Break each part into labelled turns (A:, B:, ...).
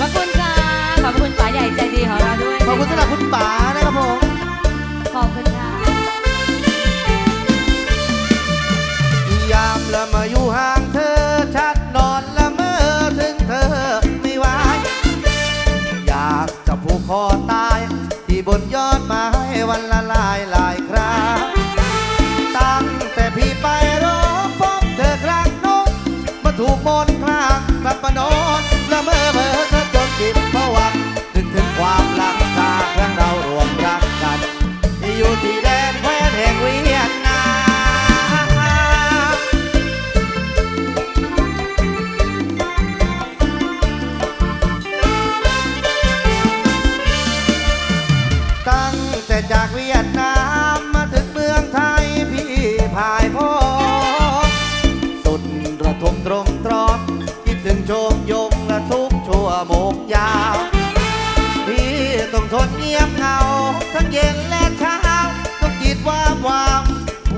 A: ขอบคุณค่ะ ขอบคุณป๋าใหญ่ใจดีของเราด้วย
B: ขอบคุณสำหรับคุณป๋านะครับผม
A: ขอบคุณค่ะ
B: ยามละมาอยู่ห้า ความ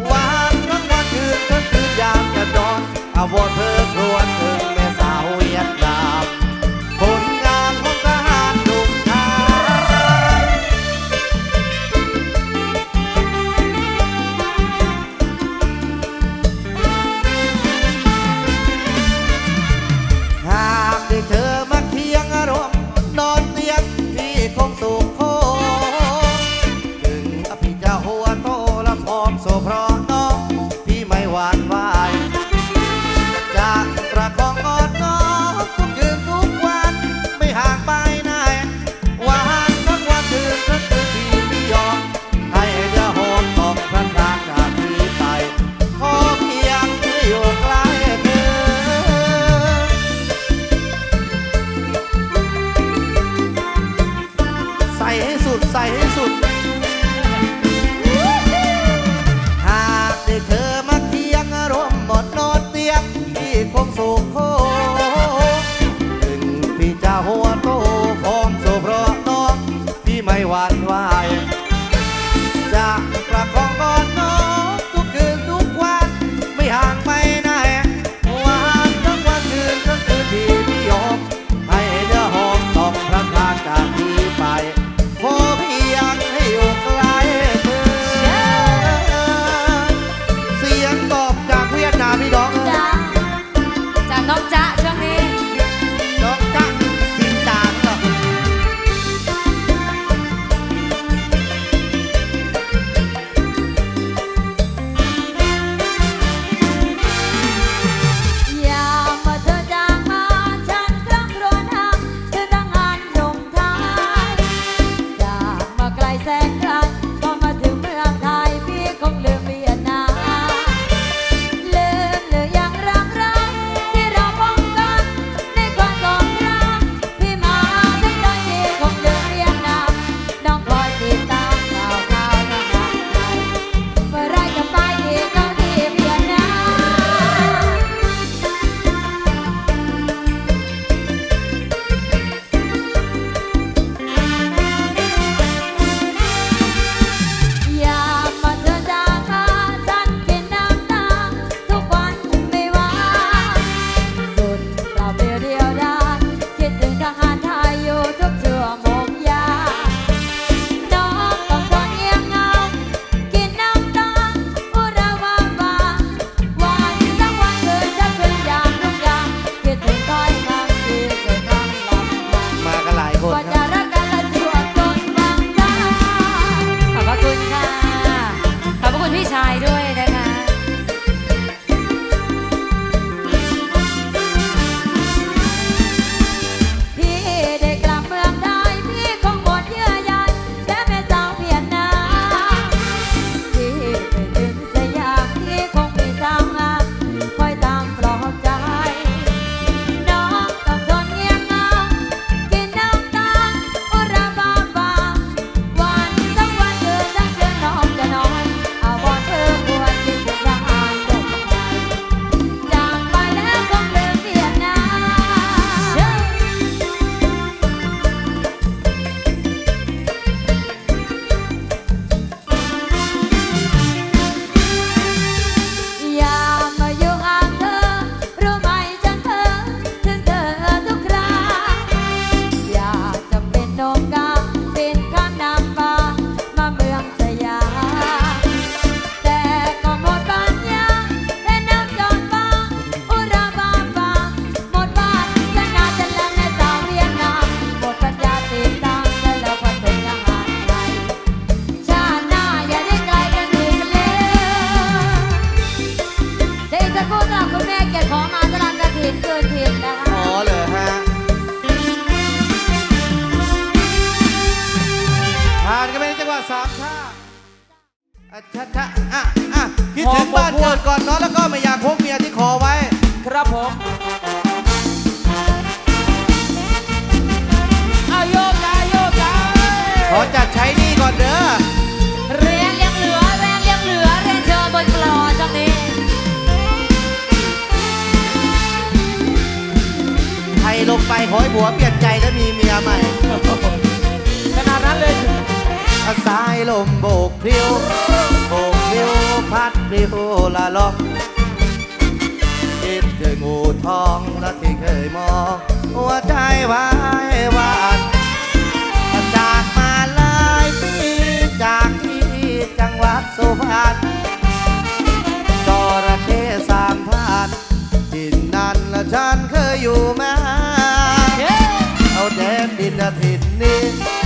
B: หวานกลางวันคืนทั้งคืนยามกันร้อนอาวอนเธอครวญเธอแม่สาวเวียดนามผลงานของทหารหนุ่มไายหากได้เธอมาเคียงอารมณ์นอนเตียงที่คงสู Wow. ยขอมาสลันกระถินเกินถิ่นนะคะ อ๋อเหรอฮะผ่านกันไปในจังหวะสามท่าอะชะชะอะอะคิดถึงบ้านเกิดก่อนนอนแล้วก็ไม่อยากพกเมียที่ขอไว้
C: ครับผมเอาโยกย้ายโยกย้าย
B: ขอจัด ไปขอให้ผัวเปลี่ยนใจแล้วมีเมียใหม่
C: ขนาดนั้นเลย
B: อาสายลมโบกพริ้วโบกพริ้วพัดพริ้วละลองคิดถึงงูทองและที่เคยมองหัวใจไว้หวานจากมาหลายปีจากที่จังหวัดสุพรรณจระเข้สามพันดินนั้นและฉันเคยอยู่มา
C: เย้
B: เอาแด นดินถิ่น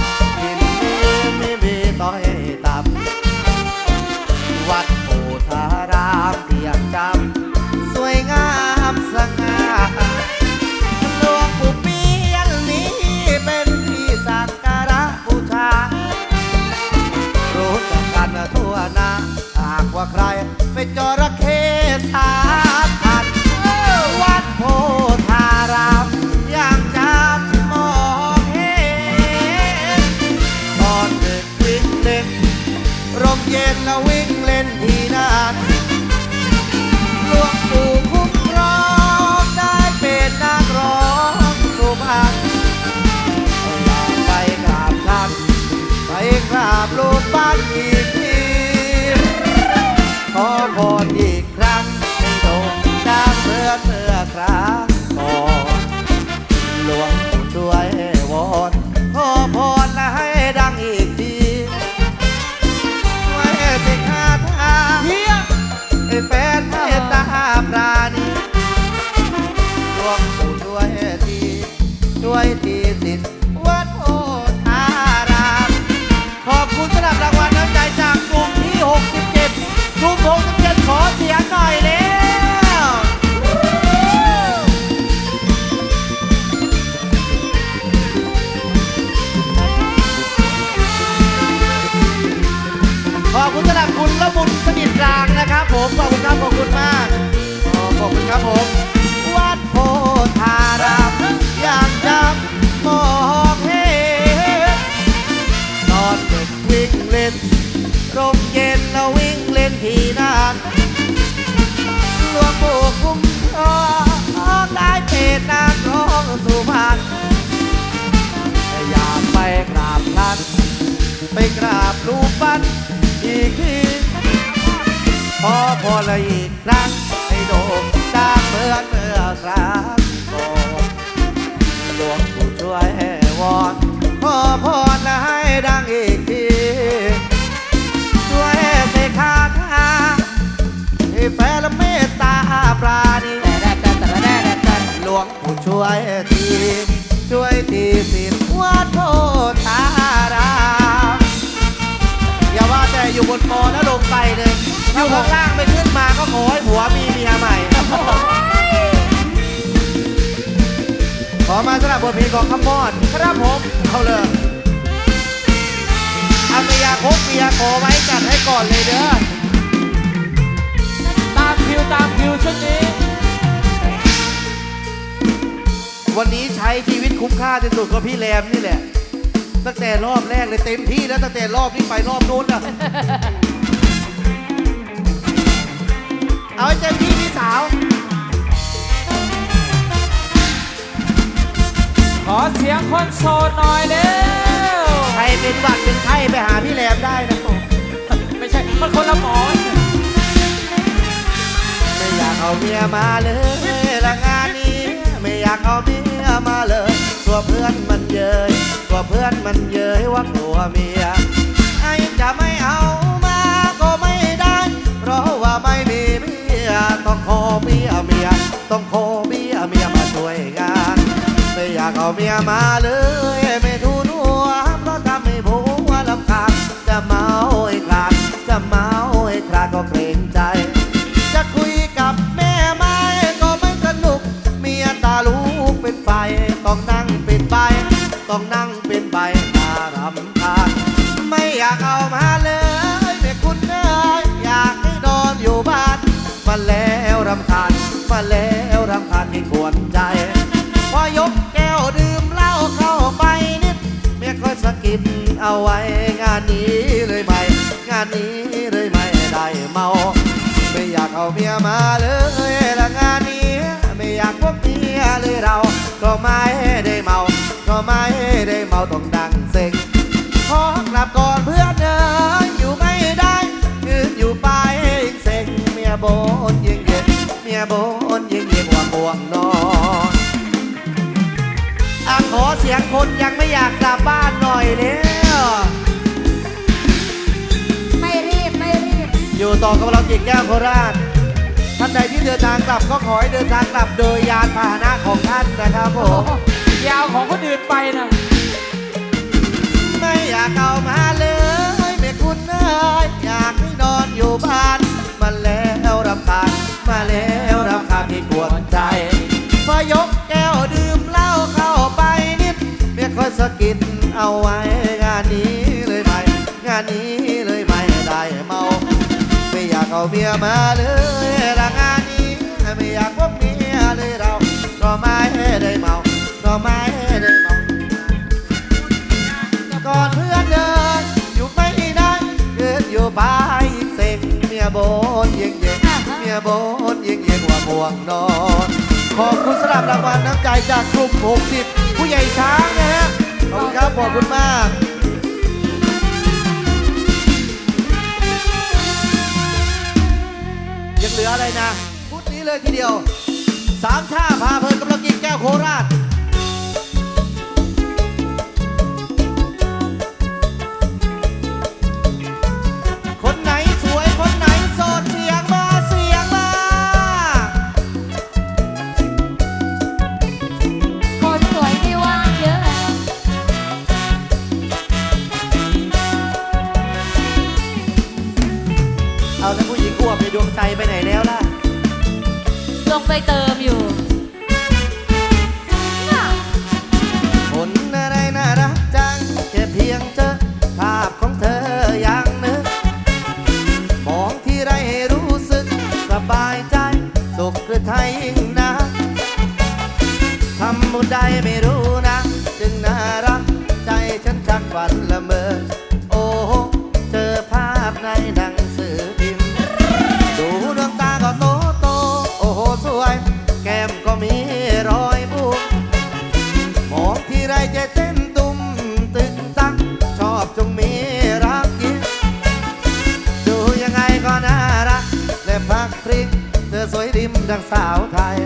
B: ผมขอบคุณครับขอบคุณมากขอบคุณครับผมวัดโพธารามอยากจำมองเห็นตอนเด็กวิ่งเล่นร่มเย็นแล้ววิ่งเล่นที่นั่นหลวงปู่คุ้มครองได้เป็นนักร้องสุพรรณอยากไปกราบท่านไปกราบรูปปั้นอีกที พอพอละอีกครั้งให้โด่งดังเหมือนเมื่อครั้งก่อนหลวงปู่ช่วยวอนขอพรและให้ดังอีกทีช่วยเสกคาถาให้แฟนและเมตตาปราณีหลวงปู่ช่วยทีช่วยทีสิทธิ์วัดโพธาราม อยู่บนมอแล้วลงไปเลยอยู่ข้างล่างไม่ขึ้นมาก็ขอให้ผัวมีเมียใหม่ ขอมาสำหรับบทเพลงของขมอดครับผมเอาเลยเอาเมียคบเมียขอไว้จัดให้ก่อนเลยเด้อ
C: ตามคิวตามคิวชุดนี้
B: วันนี้ใช้ชีวิตคุ้มค่าที่สุดก็พี่แรมนี่แหละ ตั้งแต่รอบแรกเลยเต็มที่แล้วตั้งแต่รอบนี้ไปรอบนู้นอะเอาให้เต็มที่พี่สาว
C: ขอเสียงคนโสดหน่อยเร็ว
B: ใครเป็นหวัดเป็นไข้ไปหาพี่แรมได้นะผม
C: ไม่ใช่ มันคนละหมอน
B: ไม่อยากเอาเมียมาเลยละงานนี้ ไม่อยากเอาเมีย มาเลยตัวเพื่อนมันเย้ยตัวเพื่อนมันเย้ยว่าตัวเมียไอ้จะไม่เอามาก็ไม่ได้ เพราะว่าไม่มีเมียต้องขอเมียเมียต้องขอเมียเมียมาช่วยงาน ไม่อยากเอาเมียมาเลย มาแล้วรำคาญที่ควรใจ พอยกแก้วดื่มเหล้าเข้าไปนิดเมียคอยสะกิดเอาไว้ งานนี้เลยไม่ งานนี้เลยไม่ได้เมา ไม่อยากเอาเมียมาเลยละงานนี้ ไม่อยากพบเมียเลยเรา ก็ไม่ได้เมา ก็ไม่ได้เมาต้อง กกลับบ้านหน่อยเร็ว
A: ไม่รีบไม่รีบ
B: อยู่ต่อกับเราจิตแก้วโคราช ท่านใดที่เดินทางกลับก็ขอให้เดินทางกลับโดยยานพาหนะของท่านนะครับผม
C: ยาวของคนอื่นไปนะ
B: ไม่อยากเอามาเลยแม่คุณเอ้ยอยากให้นอนอยู่บ้าน มาแล้วรำคาญมาแล้วรำคาญที่กวนใจะกิดเอาไว้ งานนี้เลยไม่งานนี้เลยไม่ได้เมา ไม่อยากเอาเมียมาเลยละงานนี้ไม่อยากพบเมียเลยเราก็ไม่ได้เมาก็ไม่ได้เมาก่อนเพื่อนเดินอยู่ไม่ได้เดินอยู่ไปเซ็งเมียโบนเย็งเย็งเมียโบนเย็งเย็งว่าห่วงนอนขอบคุณสำหรับรางวัลน้ำใจจากกลุ่ม60 ผู้ใหญ่ช้างนะฮะ ขอบคุณครับ ขอบคุณมากยังเหลืออะไรนะพุดนี้เลยทีเดียวสามชา ใดไม่รู้นะ จึงน่ารัก ใจฉันชักฝันละเมอ โอ้โหเจอภาพในหนังสือพิมพ์ ดูดวงตาก็โตโต โอ้โหสวย แก้มก็มีรอยบุกมองที่ไรใจเต้นตุ้มตึงตัก ชอบจงมีรักยิ้มดูยังไงก็น่ารัก และพักพริก เธอสวยริมดังสาวไทย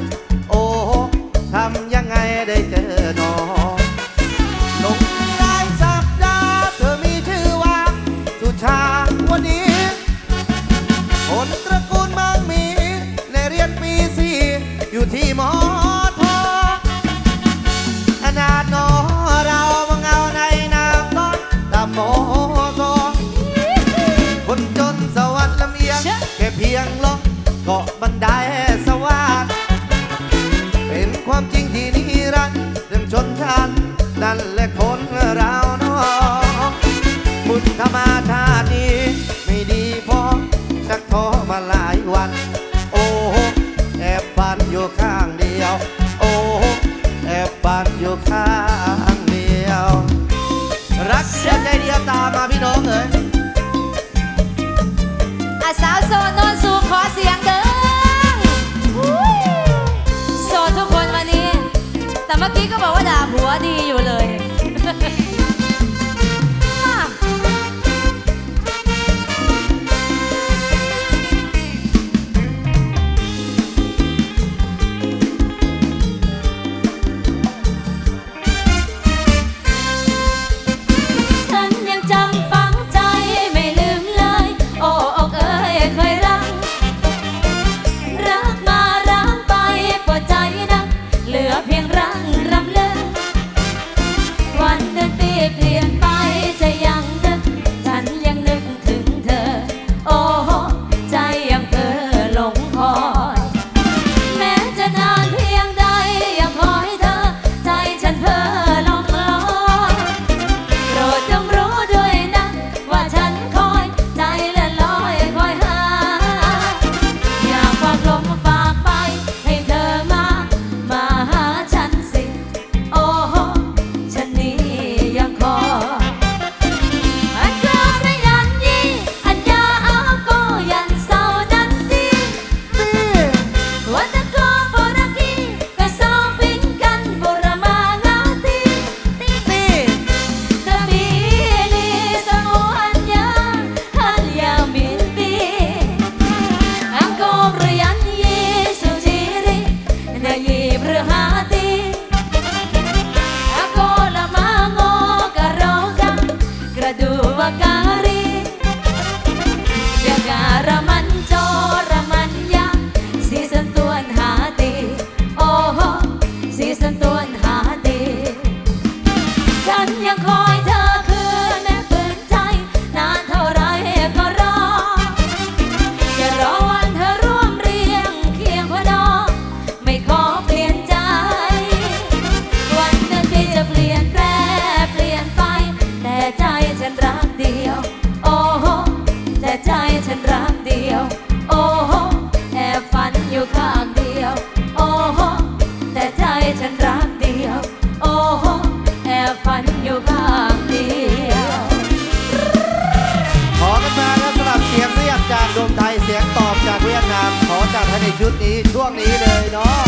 B: จากเวียดนามขอจัด
A: ให้ในชุดนี้ช่วงนี้เลยเนาะ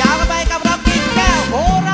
A: ยาวกัไปกับรับกินแก้วโครา